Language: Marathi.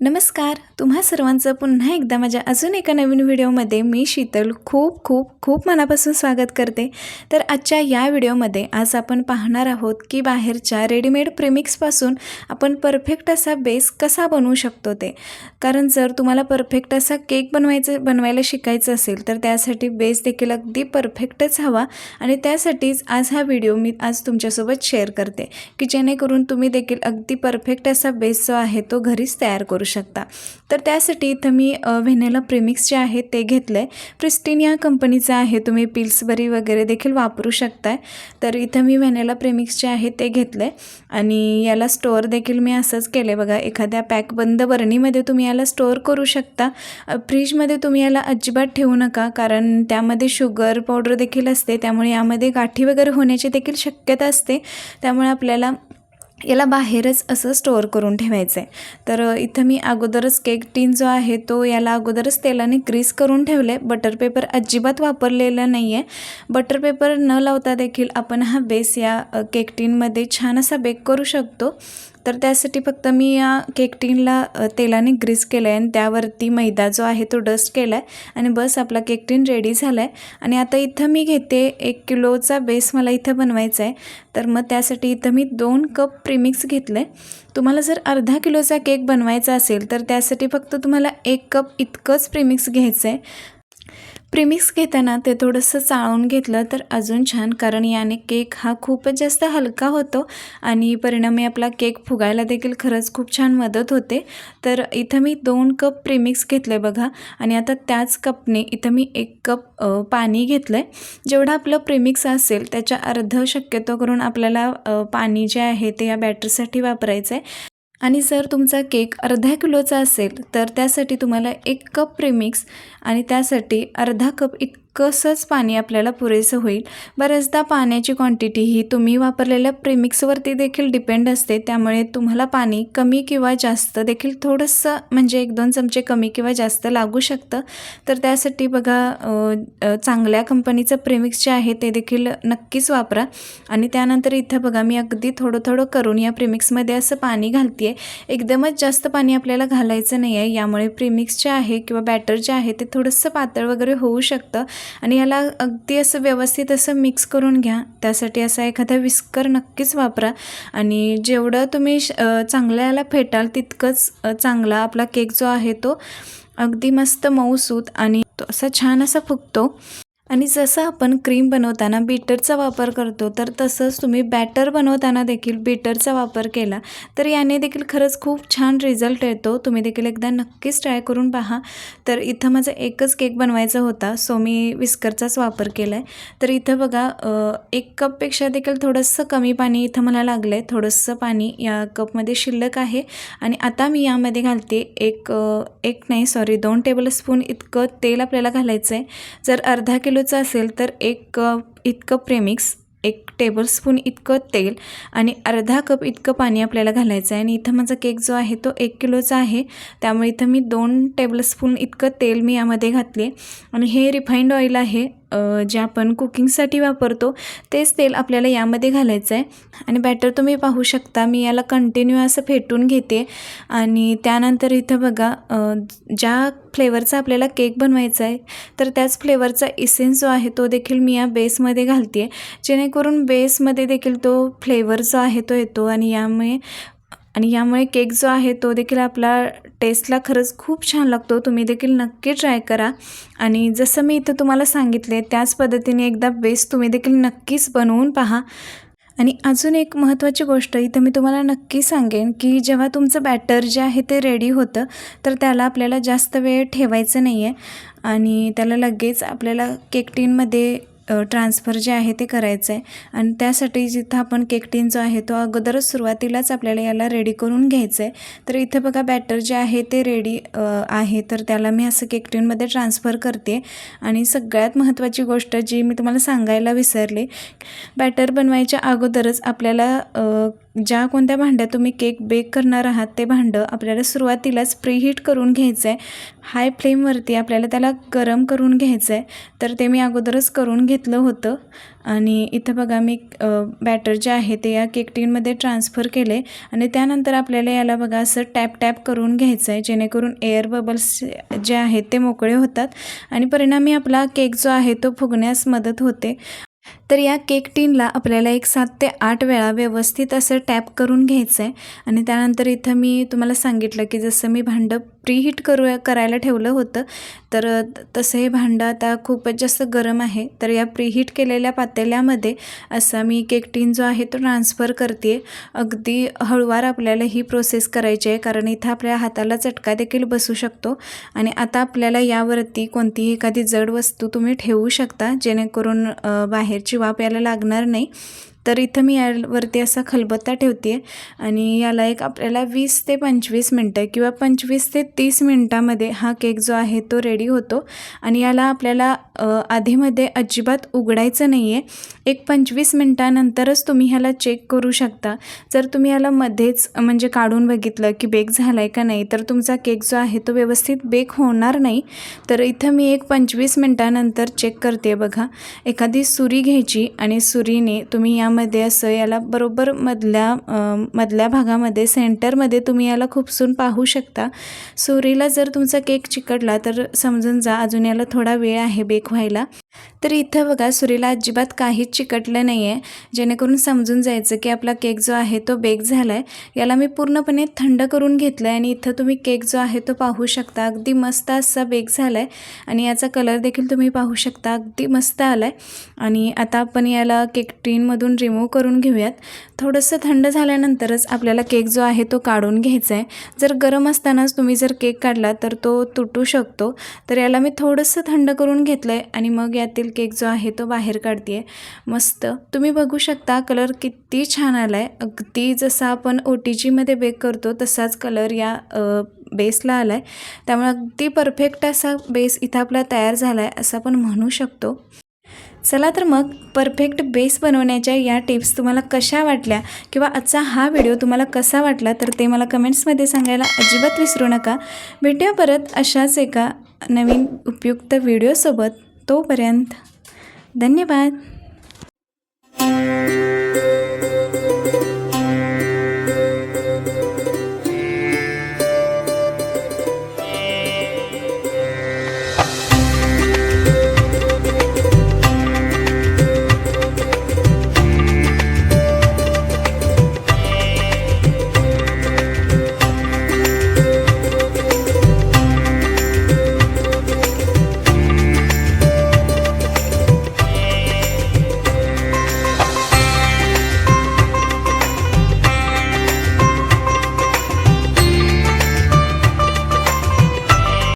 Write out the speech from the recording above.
नमस्कार. तुम्हा सर्वांचं पुन्हा एकदा माझ्या अजून एका नवीन व्हिडिओमध्ये मी शीतल खूप खूप खूप मनापासून स्वागत करते. तर आजच्या या व्हिडिओमध्ये आज आपण पाहणार आहोत की बाहेरच्या रेडीमेड प्रेमिक्सपासून आपण परफेक्ट असा बेस कसा बनवू शकतो ते. कारण जर तुम्हाला परफेक्ट असा केक बनवायचं बनवायला शिकायचं असेल तर त्यासाठी बेस देखील अगदी परफेक्टच हवा. आणि त्यासाठीच आज हा व्हिडिओ मी आज तुमच्यासोबत शेअर करते की जेणेकरून तुम्ही देखील अगदी परफेक्ट असा बेस जो आहे तो घरीच तयार करू शकता. तर त्यासाठी इथं मी व्हेनेला प्रेमिक्स जे आहे ते घेतलं आहे प्रिस्टीन या कंपनीचं आहे. तुम्ही पिल्सबरी वगैरे देखील वापरू शकताय. तर इथं मी व्हेनेला प्रेमिक्स जे आहे ते घेतलं आहे आणि याला स्टोअर देखील मी असंच केलं आहे बघा. एखाद्या पॅक बंद बरणीमध्ये तुम्ही याला स्टोअर करू शकता. फ्रीजमध्ये तुम्ही याला अजिबात ठेवू नका. कारण त्यामध्ये शुगर पावडर देखील असते. त्यामुळे यामध्ये गाठी वगैरे होण्याची देखील शक्यता असते. त्यामुळे आपल्याला याला बाहेरच असं स्टोअर करून ठेवायचं आहे तर इथं मी अगोदरच केक टीन जो आहे तो याला अगोदरच तेलाने ग्रीस करून ठेवले बटर पेपर अजिबात वापरलेला नाही आहे बटर पेपर न लावता देखील आपण हा बेस या केक टीनमध्ये छान असा बेक करू शकतो. तर त्यासाठी फक्त मी या केक टीनला तेलाने ग्रीस केलं आहे आणि त्यावरती मैदा जो आहे तो डस्ट केला आहे आणि बस आपला केक टीन रेडी झाला आहे आणि आता इथं मी घेते एक किलोचा बेस मला इथं बनवायचा आहे तर मग त्यासाठी इथं मी दोन कप प्रीमिक्स आहे तुम्हाला जर अर्धा किलोचा केक बनवायचा असेल तर त्यासाठी फक्त तुम्हाला एक कप इतकंच प्रीमिक्स घ्यायचं आहे प्रिमिक्स घेताना ते थोडंसं चाळून घेतलं तर अजून छान कारण याने केक हा खूपच जास्त हलका होतो आणि परिणामी आपला केक फुगायला देखील खरंच खूप छान मदत होते. तर इथं मी दोन कप प्रीमिक्स घेतले बघा आणि आता त्याच कपने इथं मी एक कप पाणी घेतलं आहे जेवढं आपलं प्रिमिक्स असेल त्याच्या अर्ध शक्यतो करून आपल्याला पाणी जे आहे ते या बॅटरीसाठी वापरायचं आहे आणि जर तुमचा केक अर्ध्या किलोचा असेल तर त्यासाठी तुम्हाला एक कप प्रेमिक्स आणि त्यासाठी अर्धा कप कसंच पाणी आपल्याला पुरेसं होईल. बऱ्याचदा पाण्याची क्वांटिटी ही तुम्ही वापरलेल्या प्रेमिक्सवरती देखील डिपेंड असते. त्यामुळे तुम्हाला पाणी कमी किंवा जास्त देखील थोडंसं म्हणजे एक दोन चमचे कमी किंवा जास्त लागू शकतं. तर त्यासाठी बघा चांगल्या कंपनीचं प्रेमिक्स जे आहे ते देखील नक्कीच वापरा. आणि त्यानंतर इथं बघा मी अगदी थोडं थोडं करून या प्रेमिक्समध्ये असं पाणी घालते आहे एकदमच जास्त पाणी आपल्याला घालायचं नाही आहे यामुळे प्रेमिक्स जे आहे किंवा बॅटर जे आहे ते थोडंसं पातळ वगैरे होऊ शकतं. आणि याला अगदी असं व्यवस्थित असं मिक्स करून घ्या. त्यासाठी असा एखादा विस्कर नक्कीच वापरा. आणि जेवढं तुम्ही श- याला फेटाल तितकंच चांगला आपला केक जो आहे तो अगदी मस्त मऊसूत आणि तो असा छान असा फुगतो. आणि जसं आपण क्रीम बनवताना बीटरचा वापर करतो तर तसंच तुम्ही बॅटर बनवताना देखील बीटरचा वापर केला तर याने देखील खरंच खूप छान रिझल्ट येतो. तुम्ही देखील एकदा नक्कीच ट्राय करून पहा. तर इथं माझा एकच केक बनवायचा होता सो मी विस्करचाच वापर केला आहे तर इथं बघा एक कपपेक्षा देखील थोडंसं कमी पाणी इथं मला लागलं आहे थोडंसं पाणी या कपमध्ये शिल्लक आहे. आणि आता मी यामध्ये घालते एक एक नाही सॉरी दोन टेबलस्पून इतकं तेल आपल्याला घालायचं आहे जर अर्धा किलो किलोचं असेल तर एक कप इतकं प्रेमिक्स एक टेबलस्पून इतकं तेल आणि अर्धा कप इतकं पाणी आपल्याला घालायचं आहे. आणि इथं माझा केक जो आहे तो एक किलोचा आहे. त्यामुळे इथं मी दोन टेबलस्पून इतकं तेल मी यामध्ये घातले आणि हे रिफाईंड ऑइल आहे. जे आपण कुकिंगसाठी वापरतो तेच तेल आपल्याला यामध्ये घालायचं आहे. आणि बॅटर तुम्ही पाहू शकता मी याला कंटिन्यू असं फेटून घेते. आणि त्यानंतर इथं बघा ज्या फ्लेवरचा आपल्याला केक बनवायचा आहे तर त्याच फ्लेवरचा इसेन्स जो आहे तो देखील मी या बेसमध्ये घालते आहे जेणेकरून बेसमध्ये देखील तो फ्लेवर जो आहे तो येतो. आणि यामुळे आणि यामुळे केक जो आहे तो देखील आपला टेस्टला खरंच खूप छान लागतो. तुम्ही देखील नक्की ट्राय करा. आणि जसं मी इथं तुम्हाला सांगितले त्याच पद्धतीने एकदा बेस तुम्ही देखील नक्कीच बनवून पहा. आणि अजून एक महत्त्वाची गोष्ट इथं मी तुम्हाला नक्की सांगेन की जेव्हा तुमचं बॅटर जे आहे ते रेडी होतं तर त्याला आपल्याला जास्त वेळ ठेवायचं नाही आहे आणि त्याला लगेच आपल्याला केक टीनमध्ये ट्रान्सफर जे आहे ते करायचं आहे आणि त्यासाठी जिथं आपण केक टीन जो आहे तो अगोदरच सुरुवातीलाच आपल्याला याला रेडी करून घ्यायचं आहे तर इथं बघा बॅटर जे आहे ते रेडी आहे. तर त्याला मी असं केक टीनमध्ये ट्रान्सफर करते. आणि सगळ्यात महत्त्वाची गोष्ट जी मी तुम्हाला सांगायला विसरले बॅटर बनवायच्या अगोदरच आपल्याला ज्या कोणत्या भांड्यात तुम्ही केक बेक करणार आहात ते भांडं आपल्याला सुरुवातीलाच प्रीहीट करून घ्यायचं आहे हाय फ्लेमवरती आपल्याला त्याला गरम करून घ्यायचं आहे तर ते मी अगोदरच करून घेतलं होतं. आणि इथं बघा मी बॅटर जे आहे ते या केक टीनमध्ये ट्रान्सफर केले. आणि त्यानंतर आपल्याला याला बघा असं टॅप टॅप करून घ्यायचं आहे जेणेकरून एअर बबल्स जे आहेत ते मोकळे होतात. आणि परिणामी आपला केक जो आहे तो फुगण्यास मदत होते. तर या केक टीनला आपल्याला एक सात ते आठ वेळा व्यवस्थित असं टॅप करून घ्यायचं आहे आणि त्यानंतर इथं मी तुम्हाला सांगितलं की जसं मी भांडं प्रीहीट करू करायला ठेवलं होतं तर तसं हे भांडं आता खूपच जास्त गरम आहे. तर या प्रीहीट केलेल्या पातेल्यामध्ये असा मी केक टीन जो आहे तो ट्रान्सफर करते अगदी हळूवार आपल्याला ही प्रोसेस करायची आहे कारण इथं आपल्या हाताला चटका देखील बसू शकतो. आणि आता आपल्याला यावरती कोणतीही एखादी जड वस्तू तुम्ही ठेवू शकता जेणेकरून बाहेरची वाफ याला लागणार नाही. तर इथं मी यावरती असा खलबत्ता ठेवते आणि याला एक आपल्याला वीस ते पंचवीस मिनटं किंवा पंचवीस ते तीस मिनटामध्ये हा केक जो आहे तो रेडी होतो. आणि याला आपल्याला आधीमध्ये अजिबात उघडायचं नाही आहे एक पंचवीस मिनटानंतरच तुम्ही ह्याला चेक करू शकता. जर तुम्ही याला मध्येच म्हणजे काढून बघितलं की बेक झाला आहे का नाही तर तुमचा केक जो आहे तो व्यवस्थित बेक होणार नाही. तर इथं मी एक पंचवीस मिनटानंतर चेक करते बघा. एखादी सुरी घ्यायची आणि सुरीने तुम्ही या मध्ये असं याला बरोबर मधल्या मधल्या भागामध्ये सेंटरमध्ये तुम्ही याला खुपसून पाहू शकता. सुरीला जर तुमचा केक चिकटला तर समजून जा अजून याला थोडा वेळ आहे बेक व्हायला. तर इथं बघा सुरीला अजिबात काहीच चिकटलं नाही आहे जेणेकरून समजून जायचं की आपला केक जो आहे तो बेक झाला आहे याला मी पूर्णपणे थंड करून घेतलं आहे आणि इथं तुम्ही केक जो आहे तो पाहू शकता. अगदी मस्त असा बेक झाला आहे आणि याचा कलर देखील तुम्ही पाहू शकता. अगदी मस्त आला आहे आणि आता आपण याला केक टीनमधून रिमूव्ह करून घेऊयात. थोडंसं थंड झाल्यानंतरच आपल्याला केक जो आहे तो काढून घ्यायचा आहे जर गरम असतानाच तुम्ही जर केक काढला तर तो तुटू शकतो. तर याला मी थोडंसं थंड करून घेतलं आहे आणि मग यातील केक जो आहे तो बाहेर काढते आहे मस्त. तुम्ही बघू शकता कलर किती छान आला आहे अगदी जसा आपण ओ टी जीमध्ये बेक करतो तसाच कलर या बेसला आला आहे त्यामुळे अगदी परफेक्ट असा बेस इथं आपला तयार झाला आहे असं आपण म्हणू शकतो. चला तर मग परफेक्ट बेस बनवण्याच्या या टिप्स तुम्हाला कशा वाटल्या किंवा आजचा हा व्हिडिओ तुम्हाला कसा वाटला तर ते मला कमेंट्समध्ये सांगायला अजिबात विसरू नका. भेटूया परत अशाच एका नवीन उपयुक्त व्हिडिओसोबत तोपर्यंत धन्यवाद.